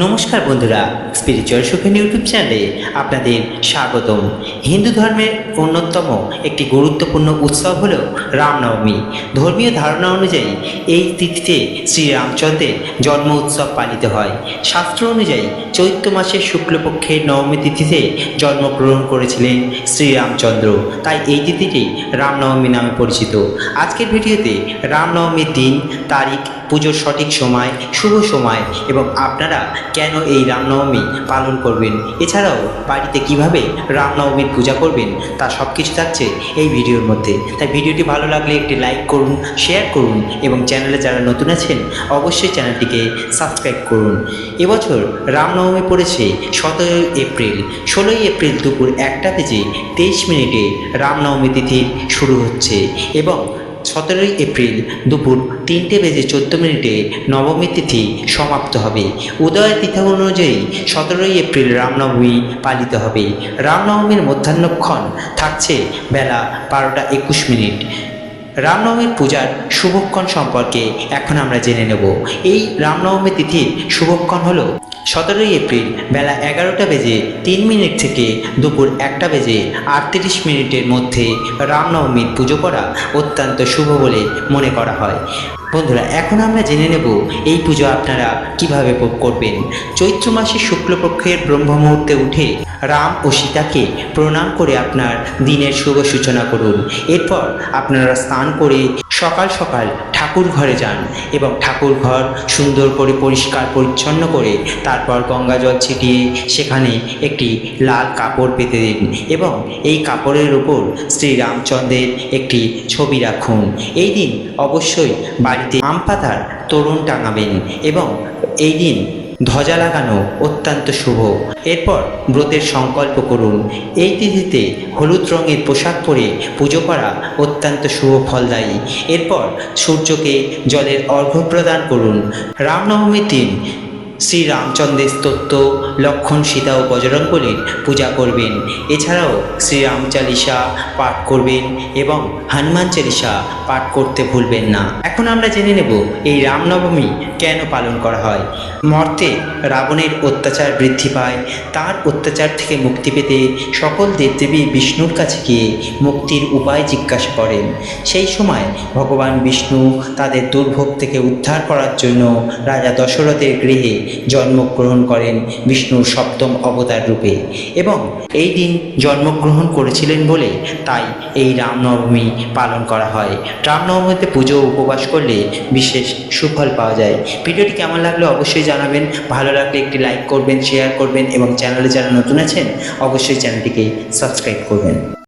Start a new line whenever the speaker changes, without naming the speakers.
নমস্কার বন্ধুরা spiritual Sukhen YouTube চ্যানেলে আপনাদের স্বাগতম। হিন্দু ধর্মের অন্যতম একটি গুরুত্বপূর্ণ উৎসব হল রামনবমী। ধর্মীয় ধারণা অনুযায়ী এই তিথিতে শ্রীরামচন্দ্রের জন্ম উৎসব পালিত হয়। শাস্ত্র অনুযায়ী চৈত্র মাসের শুক্লপক্ষের নবমী তিথিতে জন্মগ্রহণ করেছিলেন শ্রীরামচন্দ্র তাই এই তিথিটি রামনবমী নামে পরিচিত। আজকের ভিডিওতে রামনবমীর দিন, তারিখ, পুজোর সঠিক সময়, শুভ সময় এবং আপনারা কেন এই রামনবমী পালন করবেন? এছাড়াও বাড়িতে কীভাবে রামনবমীর পূজা করবেন? তা সব কিছু থাকছে এই ভিডিওর মধ্যে। তাই ভিডিওটি ভালো লাগলে একটি লাইক করুন, শেয়ার করুন এবং চ্যানেলে যারা নতুন আছেন, অবশ্যই চ্যানেলটিকে সাবস্ক্রাইব করুন। এবছর রামনবমী পড়েছে সতেরোই এপ্রিল। ষোলোই এপ্রিল দুপুর একটা বেজে তেইশ মিনিটে রামনবমী তিথি শুরু হচ্ছে এবং সতেরোই এপ্রিল দুপুর তিনটে বেজে চোদ্দ মিনিটে নবমী তিথি সমাপ্ত হবে। উদয় তিথি অনুযায়ী সতেরোই এপ্রিল রামনবমী পালিত হবে। রামনবমীর মধ্যাহ্নক্ষণ থাকছে বেলা বারোটা একুশ মিনিট। রামনবমীর পূজার শুভক্ষণ সম্পর্কে এখন আমরা জেনে নেব। এই রামনবমী তিথির শুভক্ষণ হলো সতেরোই এপ্রিল বেলা এগারোটা বেজে তিন মিনিট থেকে দুপুর একটা বেজে আটত্রিশ মিনিটের মধ্যে রামনবমীর পুজো করা অত্যন্ত শুভ বলে মনে করা হয়। বন্ধুরা, এখন আমরা জেনে নেব এই পুজো আপনারা কীভাবে ভোগ করবেন। চৈত্র মাসের শুক্লপক্ষের ব্রহ্ম মুহূর্তে উঠে রাম ও সীতাকে প্রণাম করে আপনার দিনের শুভ সূচনা করুন। এরপর আপনারা স্নান করে সকাল সকাল ঠাকুর ঘরে যান এবং ঠাকুর ঘর সুন্দর করে পরিষ্কার পরিচ্ছন্ন করে তারপর গঙ্গা জল ছিটিয়ে সেখানে একটি লাল কাপড় পেতে দিন এবং এই কাপড়ের উপর শ্রী রামচন্দ্রের একটি ছবি রাখুন। এই দিন অবশ্যই বাড়িতে আম পাতার তরুণ টাঙাবেন এবং এই দিন ধ্বজা লাগানো অত্যন্ত শুভ। এরপর ব্রতের সংকল্প করুন। এই তিথিতে হলুদ রঙের পোশাক পরে পুজো করা অত্যন্ত শুভ ফলদায়ী। এরপর সূর্যকে জলের অর্ঘ্য প্রদান করুন। রামনবমীর দিন শ্রী রামচন্দ্রের স্তোত্র, লক্ষণ সীতা ও বজরঙ্গলির পূজা করবেন। এছাড়াও শ্রীরাম চালিসা পাঠ করবেন এবং হনুমান চালিসা পাঠ করতে ভুলবেন না। এখন আমরা জেনে নেব এই রামনবমী কেন পালন করা হয়। মর্তে রাবণের অত্যাচার বৃদ্ধি পায়, তার অত্যাচার থেকে মুক্তি পেতে সকল দেবদেবী বিষ্ণুর কাছে গিয়ে মুক্তির উপায় জিজ্ঞাসা করেন। সেই সময় ভগবান বিষ্ণু তাদের দুর্ভোগ থেকে উদ্ধার করার জন্য রাজা দশরথের গৃহে জন্মগ্রহণ করেন বিষ্ণুর সপ্তম অবতার রূপে। এবং এই দিন জন্মগ্রহণ করেছিলেন বলে তাই এই রামনবমী পালন করা হয়। রামনবমীতে পুজো উপবাস করলে বিশেষ সুফল পাওয়া যায়। ভিডিওটি কেমন লাগল অবশ্যই জানাবেন। ভালো লাগলে একটি লাইক করবেন, শেয়ার করবেন এবং চ্যানেলে যারা নতুন আছেন, অবশ্যই চ্যানেলটিকে সাবস্ক্রাইব করবেন।